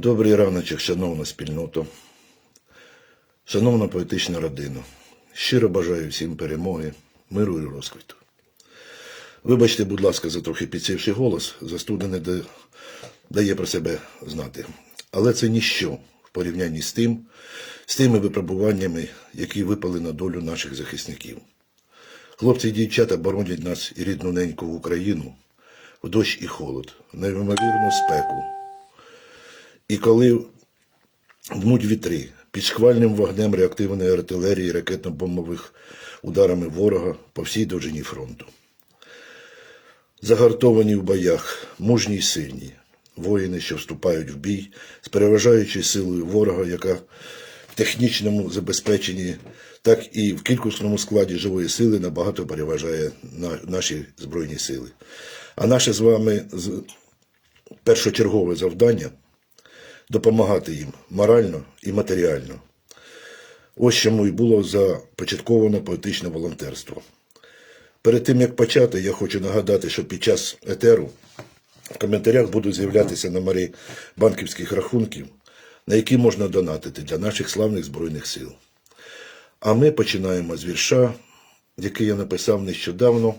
Добрий раночок, шановна спільнота, шановна поетична родина. Щиро бажаю всім перемоги, миру і розквіту. Вибачте, будь ласка, за трохи підсівший голос, застудене дає про себе знати. Але це ніщо в порівнянні з тим, з тими випробуваннями, які випали на долю наших захисників. Хлопці і дівчата боронять нас і рідну неньку в Україну в дощ і холод, в неймовірну спеку. І коли дмуть вітри під шквальним вогнем реактивної артилерії ракетно-бомбових ударами ворога по всій довжині фронту. Загартовані в боях, мужні й сильні, воїни, що вступають в бій з переважаючою силою ворога, яка в технічному забезпеченні, так і в кількісному складі живої сили набагато переважає на- наші Збройні сили. А наше з вами першочергове завдання допомагати їм морально і матеріально. Ось чому і було започатковано поетичне волонтерство. Перед тим як почати, я хочу нагадати, що під час етеру в коментарях будуть з'являтися номери банківських рахунків, на які можна донатити для наших славних Збройних сил. А ми починаємо з вірша, який я написав нещодавно,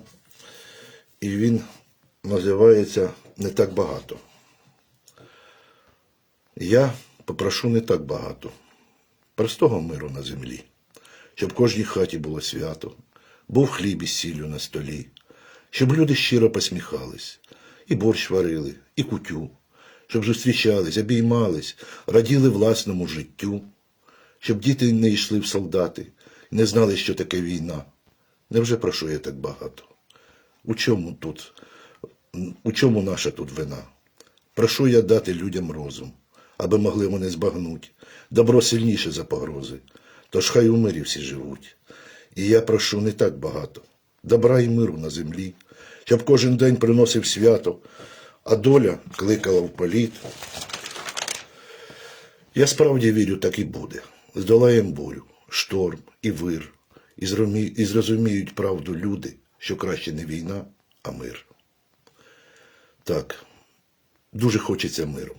і він називається Не так багато. Я попрошу не так багато, простого миру на землі, щоб в кожній хаті було свято, був хліб із сіллю на столі, щоб люди щиро посміхались, і борщ варили, і кутю, щоб зустрічались, обіймались, раділи власному життю, щоб діти не йшли в солдати, і не знали, що таке війна. Невже прошу я так багато? У чому тут? У чому наша тут вина? Прошу я дати людям розум, аби могли вони збагнуть. Добро сильніше за погрози, тож хай у мирі всі живуть. І я прошу не так багато, добра і миру на землі, щоб кожен день приносив свято, а доля кликала в політ. Я справді вірю, так і буде. Здолаєм бурю, шторм і вир, і, зрозумі... і зрозуміють правду люди, що краще не війна, а мир. Так, дуже хочеться миру.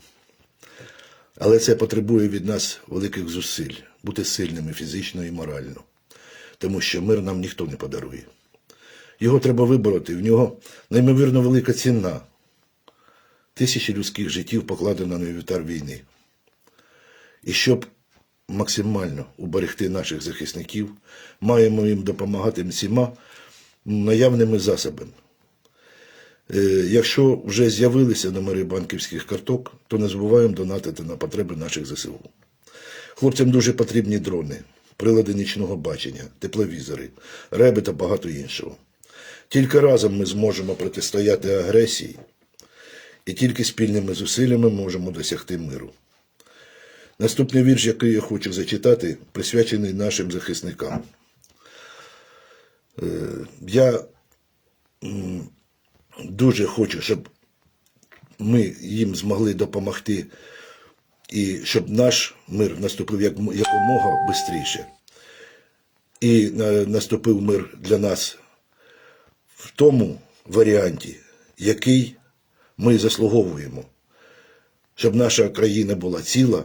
Але це потребує від нас великих зусиль бути сильними фізично і морально, тому що мир нам ніхто не подарує. Його треба вибороти, в нього неймовірно велика ціна. Тисячі людських життів покладено на вівтар війни. І щоб максимально уберегти наших захисників, маємо їм допомагати всіма наявними засобами. Е, Якщо вже з'явилися номери банківських карток, то не забуваємо донатити на потреби наших ЗСУ. Хлопцям дуже потрібні дрони, прилади нічного бачення, тепловізори, реби та багато іншого. Тільки разом ми зможемо протистояти агресії, і тільки спільними зусиллями можемо досягти миру. Наступний вірш, який я хочу зачитати, присвячений нашим захисникам. Е, Я дуже хочу, щоб ми їм змогли допомогти, і щоб наш мир наступив як, якомога швидше. І наступив мир для нас в тому варіанті, який ми заслуговуємо, щоб наша країна була ціла,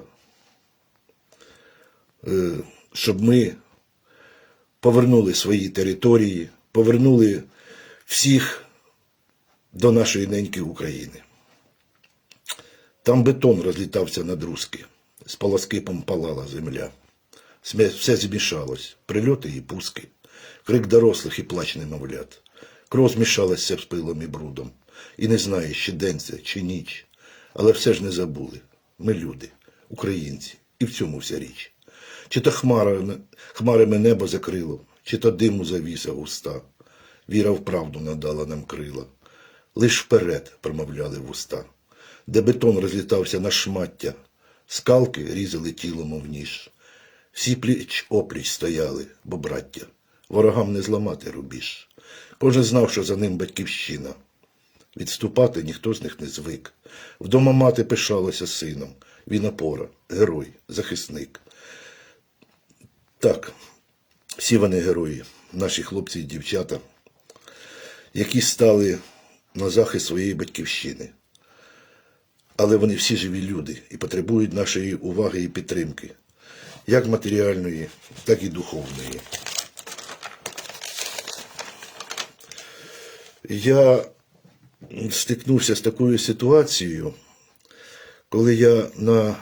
е, щоб ми повернули свої території, повернули всіх до нашої неньки України. Там бетон розлітався на друзки, з полоскипом палала земля. Все змішалось, прильоти і пуски, крик дорослих і плач немовлят. Кров змішалася з пилом і брудом, і не знаєш, чи день це, чи ніч. Але все ж не забули. Ми люди, українці, і в цьому вся річ. Чи то хмара, хмарами небо закрило, чи то диму завіса густа. Віра в правду надала нам крила. Лиш вперед промовляли вуста, де бетон розлітався на шмаття, скалки різали тіло, мов ніж. Всі пліч опліч стояли, бо браття, ворогам не зламати рубіж. Кожен знав, що за ним батьківщина. Відступати ніхто з них не звик. Вдома мати пишалася сином. Він опора, герой, захисник. Так, всі вони герої, наші хлопці і дівчата, які стали на захист своєї батьківщини. Але вони всі живі люди і потребують нашої уваги і підтримки, як матеріальної, так і духовної. Я стикнувся з такою ситуацією, коли я на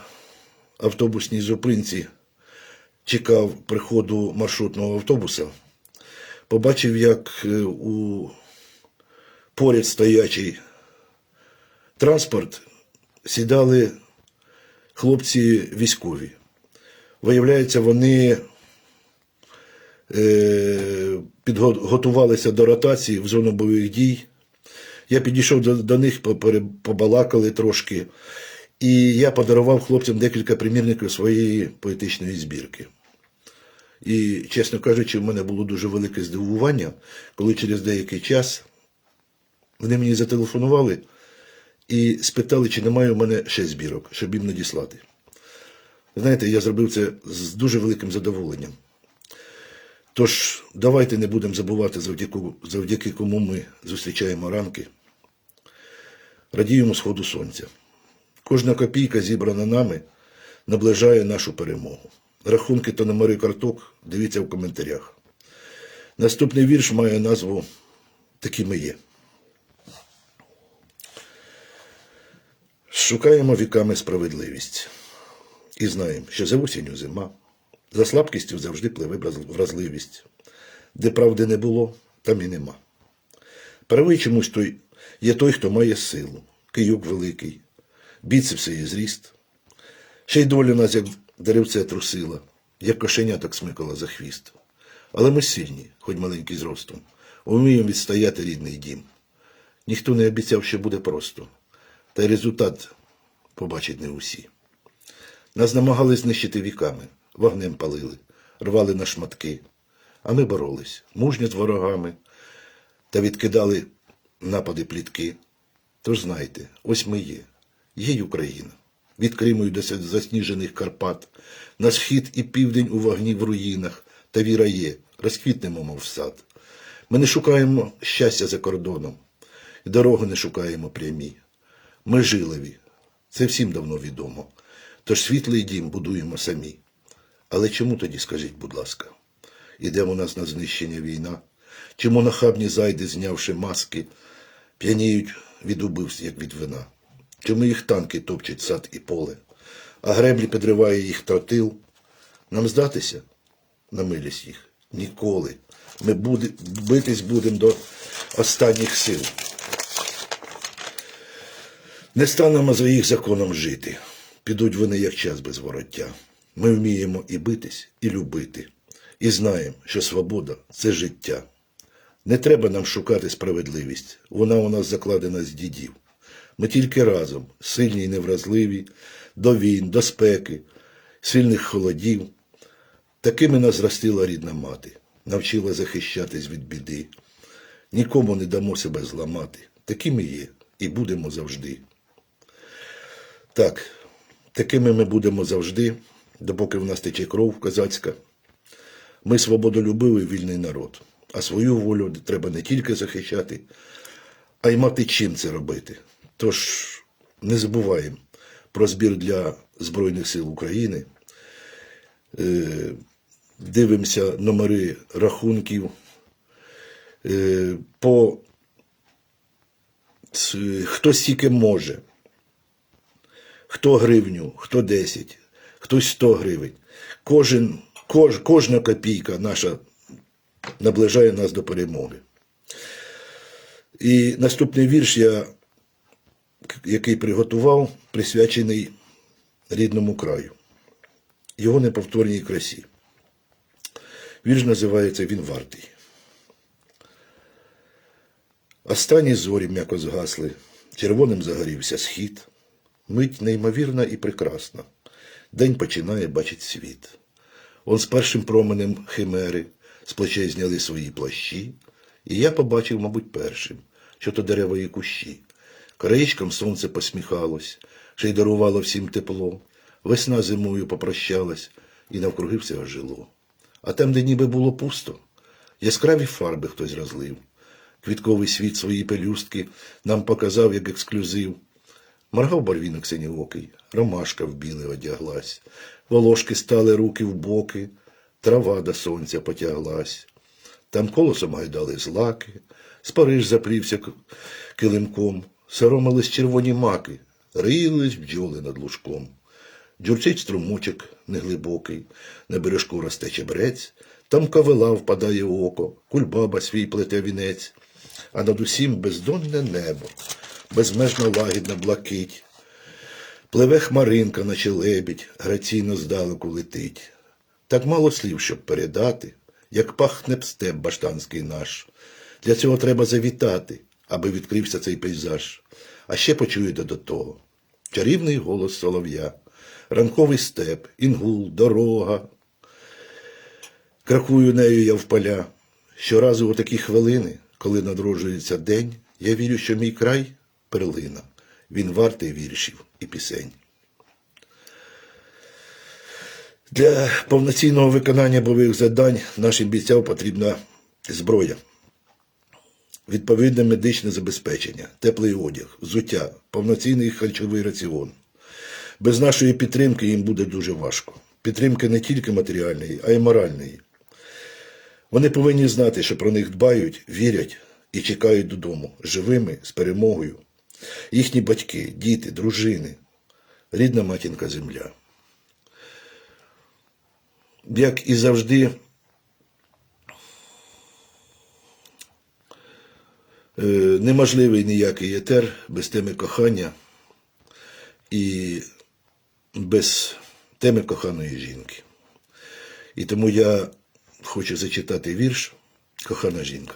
автобусній зупинці чекав приходу маршрутного автобуса, побачив, як е, у поряд стоячий транспорт сідали хлопці військові. Виявляється, вони е, підготувалися до ротації в зону бойових дій. Я підійшов до, до них, побалакали трошки, і я подарував хлопцям декілька примірників своєї поетичної збірки. І, чесно кажучи, в мене було дуже велике здивування, коли через деякий час вони мені зателефонували і спитали, чи немає у мене ще збірок, щоб їм надіслати. Знаєте, я зробив це з дуже великим задоволенням. Тож, давайте не будемо забувати, завдяки, завдяки кому ми зустрічаємо ранки, радіємо сходу сонця. Кожна копійка, зібрана нами, наближає нашу перемогу. Рахунки та номери карток дивіться в коментарях. Наступний вірш має назву Такі ми є. Шукаємо віками справедливість і знаємо, що за осінню зима, за слабкістю завжди пливе вразливість. Де правди не було, там і нема. Правий чомусь той є той, хто має силу, кийок великий, біцепси і зріст. Ще й доля нас, як деревце трусила, як кошеня так смикала за хвіст. Але ми сильні, хоч маленький зростом, вміємо відстояти рідний дім. Ніхто не обіцяв, що буде просто, та й результат побачать не усі. Нас намагались знищити віками, вогнем палили, рвали на шматки. А ми боролись мужньо з ворогами та відкидали напади плітки. Тож знайте, ось ми є, є й Україна. Від Криму й до засніжених Карпат, на схід і південь у вогні в руїнах, та віра є, розквітнемо, мов сад. Ми не шукаємо щастя за кордоном, і дороги не шукаємо прямі. Ми жилові, це всім давно відомо. Тож світлий дім будуємо самі. Але чому тоді, скажіть, будь ласка, іде у нас на знищення війна? Чому нахабні зайди, знявши маски, п'яніють від убивств, як від вина? Чому їх танки топчуть сад і поле, а греблі підриває їх тротил? Нам здатися на милість їх? Ніколи. Ми буде, битись будемо до останніх сил. Не станемо за їх законом жити. Підуть вони як час без вороття. Ми вміємо і битись, і любити, і знаємо, що свобода це життя. Не треба нам шукати справедливість, вона у нас закладена з дідів. Ми тільки разом, сильні і невразливі, до війн, до спеки, сильних холодів. Такими нас зростила рідна мати, навчила захищатись від біди. Нікому не дамо себе зламати. Такими є і будемо завжди. Так, такими ми будемо завжди, допоки в нас тече кров козацька. Ми свободолюбивий вільний народ, а свою волю треба не тільки захищати, а й мати чим це робити. Тож не забуваємо про збір для Збройних сил України. Е, Дивимося номери рахунків. Е, По хто стільки може хто гривню, хто 10, хтось 100 гривень. Кожен, кож, кожна копійка наша наближає нас до перемоги. І наступний вірш я, який приготував, присвячений рідному краю, його неповторній красі. Вірш називається Він вартий. Останні зорі м'яко згасли, червоним загорівся схід. Мить неймовірна і прекрасна. День починає бачить світ. Он з першим променем химери з плечей зняли свої плащі, і я побачив, мабуть, першим, що то дерева і кущі. Краєчком сонце посміхалось, ще й дарувало всім тепло. Весна зимою попрощалась, і навкруги все ожило. А там, де ніби було пусто, яскраві фарби хтось розлив. Квітковий світ свої пелюстки нам показав як ексклюзив. Моргав барвінок синьоокий, ромашка в біле одяглась, волошки стали руки в боки, трава до сонця потяглась. Там колосом гайдали злаки, з Париж заплівся килимком, соромились червоні маки, рились бджоли над лужком. Дзюрчить струмочок неглибокий, на бережку росте чебрець, там кавила впадає в око, кульбаба свій плете вінець, а над усім бездонне небо, безмежно лагідна блакить. Пливе хмаринка, наче лебідь, граційно здалеку летить. Так мало слів, щоб передати, як пахне степ баштанський наш. Для цього треба завітати, аби відкрився цей пейзаж. А ще почуєте до того чарівний голос солов'я, ранковий степ, інгул, дорога. Кракую нею я в поля. Щоразу у такі хвилини, коли надроджується день, я вірю, що мій край перлина. Він вартий віршів і пісень. Для повноцінного виконання бойових завдань нашим бійцям потрібна зброя, відповідне медичне забезпечення, теплий одяг, взуття, повноцінний харчовий раціон. Без нашої підтримки їм буде дуже важко. Підтримки не тільки матеріальної, а й моральної. Вони повинні знати, що про них дбають, вірять і чекають додому живими, з перемогою. Їхні батьки, діти, дружини, рідна матінка земля. Як і завжди, е, неможливий ніякий етер без теми кохання і без теми коханої жінки. І тому я хочу зачитати вірш Кохана жінка.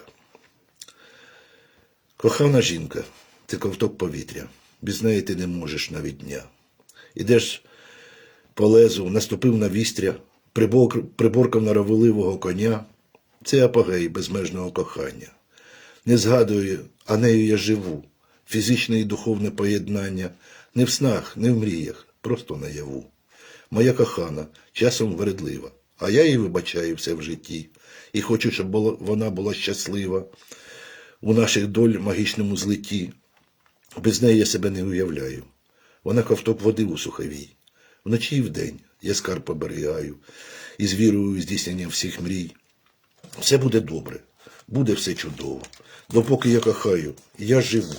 Кохана жінка, ти ковток повітря, без неї ти не можеш навіть дня. Ідеш по лезу, наступив на вістря, прибор- приборкав норовливого коня. Це апогей безмежного кохання. Не згадую, а нею я живу. Фізичне і духовне поєднання не в снах, не в мріях, просто наяву. Моя кохана, часом вередлива, а я їй вибачаю все в житті. І хочу, щоб вона була щаслива у наших доль магічному злитті. Без неї я себе не уявляю. Вона ковток води у суховій. Вночі і вдень я скарб оберігаю, і з вірою здійснення всіх мрій. Все буде добре, буде все чудово. Допоки я кохаю, я живу.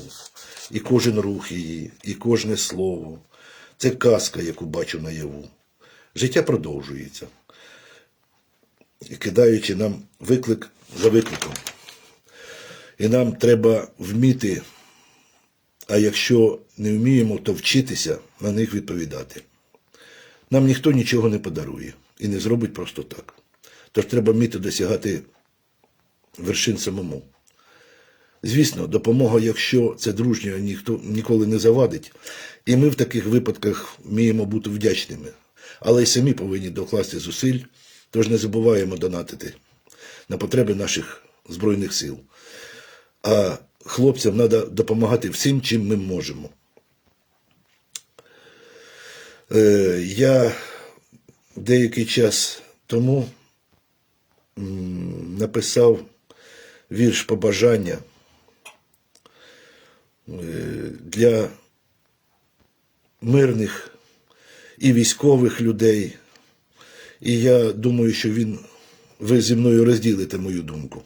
І кожен рух її, і кожне слово. Це казка, яку бачу наяву. Життя продовжується, кидаючи нам виклик за викликом. І нам треба вміти, а якщо не вміємо, то вчитися на них відповідати. Нам ніхто нічого не подарує і не зробить просто так. Тож треба вміти досягати вершин самому. Звісно, допомога, якщо це дружньо, ніхто ніколи не завадить, і ми в таких випадках вміємо бути вдячними, але й самі повинні докласти зусиль, тож не забуваємо донатити на потреби наших Збройних сил. А хлопцям треба допомагати всім, чим ми можемо. Е, я деякий час тому написав вірш побажання е, для мирних і військових людей. І я думаю, що він, ви зі мною розділите мою думку.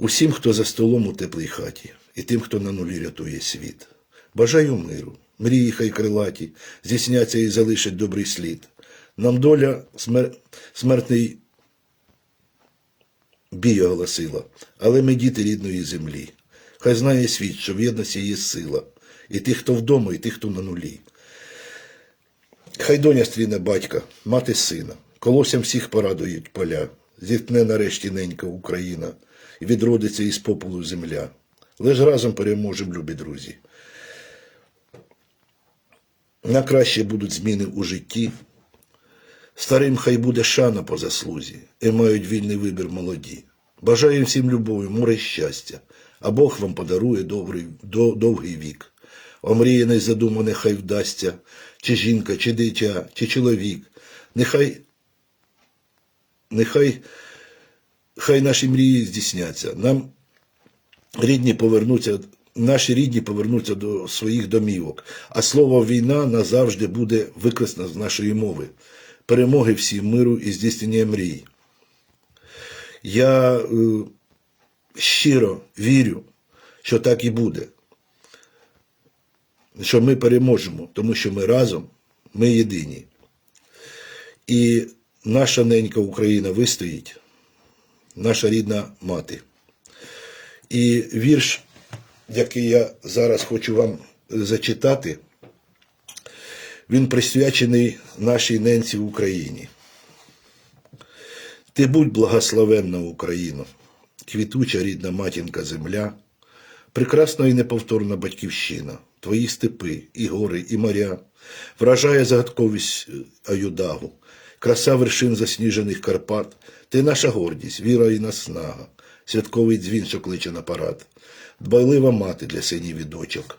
Усім, хто за столом у теплій хаті, і тим, хто на нулі рятує світ. Бажаю миру, мрії хай крилаті, здійсняться і залишать добрий слід. Нам доля смер... смертний бій оголосила, але ми діти рідної землі. Хай знає світ, що в єдності є сила, і тих, хто вдома, і тих, хто на нулі. Хай доня стріне батька, мати сина, колоссям всіх порадують поля, зіткне нарешті ненька Україна, відродиться із попелу земля. Лиш разом переможемо, любі друзі. На краще будуть зміни у житті. Старим хай буде шана по заслузі, і мають вільний вибір молоді. Бажаю всім любові, море щастя, а Бог вам подарує добрий, до, довгий вік. Омріяне задумане хай вдасться, чи жінка, чи дитя, чи чоловік. Нехай, нехай, хай наші мрії здійсняться. Нам рідні повернуться наші рідні повернуться до своїх домівок, а слово війна назавжди буде викреслено з нашої мови. Перемоги всім миру і здійснення мрій. Я е, щиро вірю, що так і буде. Що ми переможемо, тому що ми разом, ми єдині. І наша ненька Україна вистоїть, наша рідна мати. І вірш, який я зараз хочу вам зачитати, він присвячений нашій ненці Україні. Ти будь благословенна Україно, квітуча рідна матінка земля, прекрасна і неповторна батьківщина, твої степи, і гори, і моря, вражає загадковість е, Аюдагу, краса вершин засніжених Карпат, ти наша гордість, віра і наснага, святковий дзвін, що кличе на парад, дбайлива мати для синів і дочок.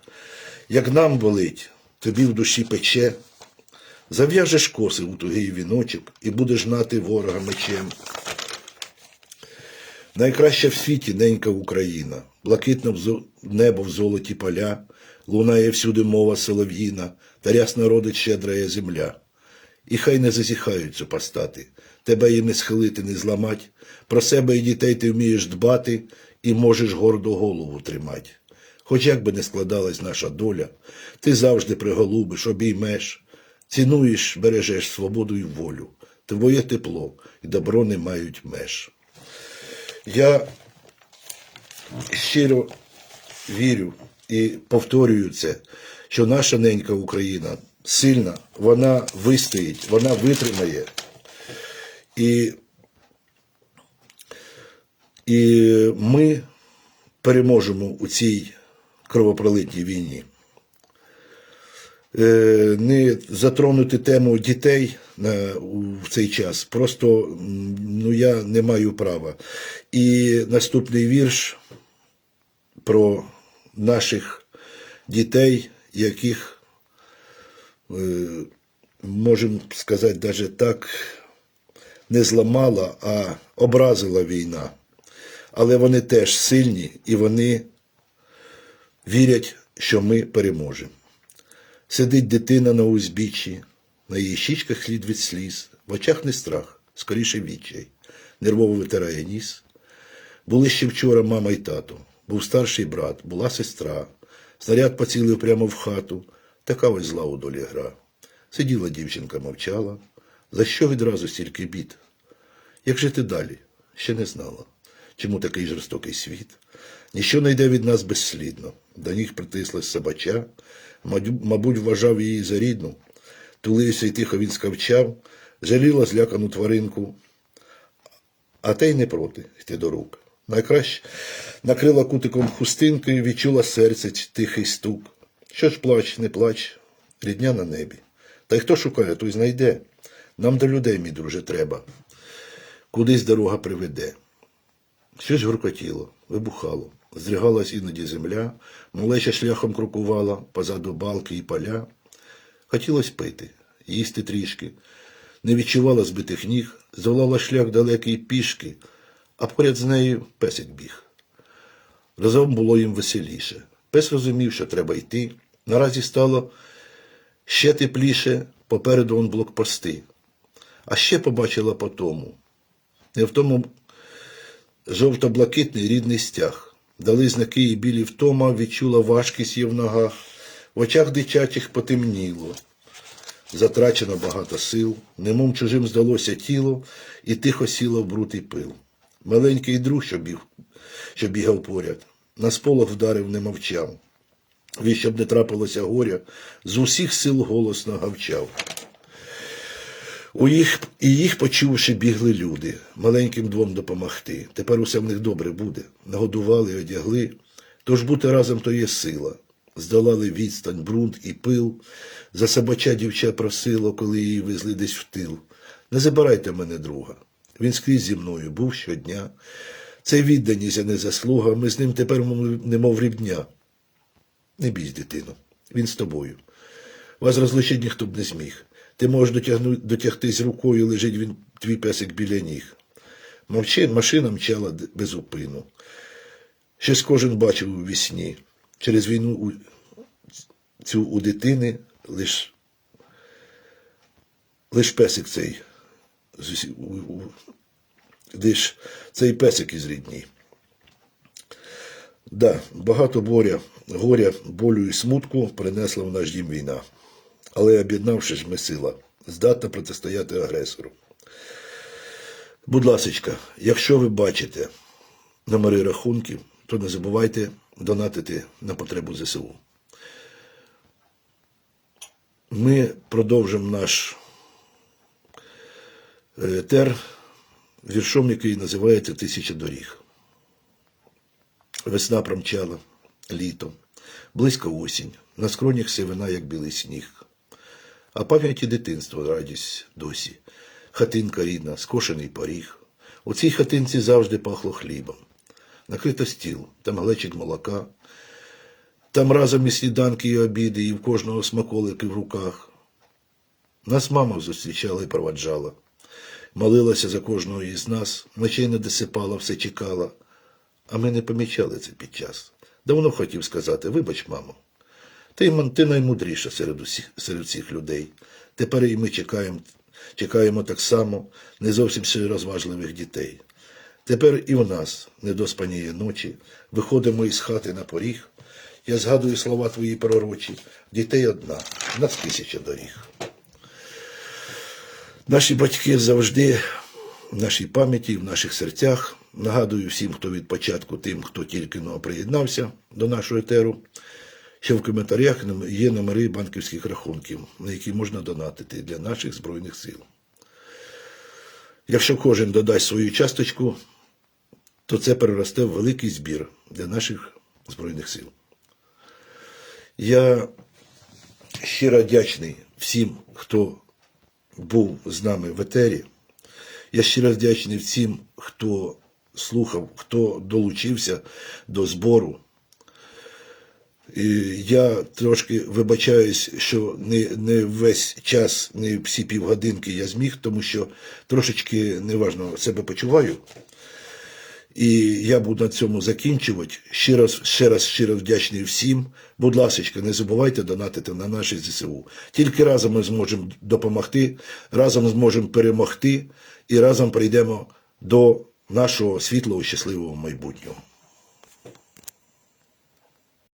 Як нам болить, тобі в душі пече, зав'яжеш коси у тугий віночок і будеш гнати ворога мечем. Найкраща в світі ненька Україна, блакитне небо в золоті поля, лунає всюди мова солов'їна, та рясно родить щедрая земля. І хай не зазіхають супостати, тебе їм не схилити, не зламать, про себе і дітей ти вмієш дбати і можеш гордо голову тримать. Хоч як би не складалась наша доля, ти завжди приголубиш, обіймеш, цінуєш, бережеш свободу і волю, твоє тепло і добро не мають меж. Я щиро вірю і повторюю це, що наша ненька Україна сильна, вона вистоїть, вона витримає. І, і ми переможемо у цій кровопролитній війні. Е, не затронути тему дітей в цей час. Просто ну, я не маю права. І наступний вірш про наших дітей, яких, можемо сказати, навіть так, не зламала, а образила війна. Але вони теж сильні і вони вірять, що ми переможемо. Сидить дитина на узбіччі, на її щічках слід від сліз, в очах не страх, скоріше відчай, нервово витирає ніс. Були ще вчора мама й тато, був старший брат, була сестра. Снаряд поцілив прямо в хату, така ось зла у долі гра. Сиділа дівчинка, мовчала. За що відразу стільки бід? Як жити далі? Ще не знала. Чому такий жорстокий світ? Ніщо не йде від нас безслідно. До ніг притислась собача, мабуть, вважав її за рідну. Тулився й тихо він скавчав, жаліла злякану тваринку, а те й не проти йти до рук. Найкраще накрила кутиком хустинки відчула серце тихий стук. Що ж плач, не плач, рідня на небі. Та й хто шукає, той знайде. Нам до людей, мій друже, треба. Кудись дорога приведе. Щось гуркотіло, вибухало, здригалась іноді земля, малеча шляхом крокувала позаду балки і поля. Хотілось пити, їсти трішки, не відчувала збитих ніг, здолала шлях далекий пішки, а поряд з нею песик біг. Разом було їм веселіше. Пес розумів, що треба йти. Наразі стало ще тепліше, попереду он блокпости. А ще побачила по тому. Не в тому жовто-блакитний рідний стяг. Дали знаки і білі втома, відчула важкість є в ногах. В очах дитячих потемніло. Затрачено багато сил, немов чужим здалося тіло, і тихо сіло в брут і пил. Маленький друг, що, біг, що бігав поряд, на сполох вдарив, не мовчав. Він, щоб не трапилося горя, з усіх сил голосно гавчав. У їх, і їх, почувши, бігли люди, маленьким двом допомогти. Тепер усе в них добре буде. Нагодували, одягли. Тож бути разом то є сила. Здолали відстань, брунт і пил. За собача дівча просило, коли її везли десь в тил. Не забирайте мене, друга. Він скрізь зі мною був щодня. Це відданість, а не заслуга. Ми з ним тепер немов рібня. Не бійсь, дитино, він з тобою. Вас розлучити ніхто б не зміг. Ти можеш дотягну, дотягтись рукою, лежить він твій песик біля ніг. Мовчи, машина мчала без упину. Щось кожен бачив у вісні. через війну у, цю у дитини лиш, лиш песик цей. У- Лиш цей песик із рідні. Да, багато боря, горя, болю і смутку принесла в наш дім війна. Але об'єднавшись, ми сила, здатна протистояти агресору. Будь ласочка, якщо ви бачите номери рахунків, то не забувайте донатити на потребу ЗСУ. Ми продовжимо наш е, тер віршом, який називається Тисяча доріг. Весна промчала, літо, близька осінь, на скронях сивина, як білий сніг. А пам'яті дитинства радість досі. Хатинка рідна, скошений поріг. У цій хатинці завжди пахло хлібом. Накрито стіл, там глечик молока. Там разом і сніданки, і обіди, і в кожного смаколики в руках. Нас мама зустрічала і проваджала. Молилася за кожного із нас, ночей не досипала, все чекала. А ми не помічали це під час. Давно хотів сказати, вибач, мамо. Ти, ти наймудріша серед усіх серед всіх людей. Тепер і ми чекаємо, чекаємо так само не зовсім розважливих дітей. Тепер і в нас недоспаніє ночі, виходимо із хати на поріг. Я згадую слова твої пророчі, дітей одна, нас тисяча доріг. Наші батьки завжди в нашій пам'яті, в наших серцях. Нагадую всім, хто від початку, тим, хто тільки но приєднався до нашого етеру, що в коментарях є номери банківських рахунків, на які можна донатити для наших Збройних сил. Якщо кожен додасть свою часточку, то це переросте в великий збір для наших Збройних сил. Я щиро вдячний всім, хто був з нами в етері. Я щиро вдячний всім, хто слухав, хто долучився до збору. І я трошки вибачаюсь, що не, не весь час, не всі півгодинки я зміг, тому що трошечки неважно себе почуваю. І я буду на цьому закінчувати. Раз, ще раз щиро вдячний всім. Будь ласка, не забувайте донатити на наші ЗСУ. Тільки разом ми зможемо допомогти, разом зможемо перемогти і разом прийдемо до нашого світлого, щасливого майбутнього.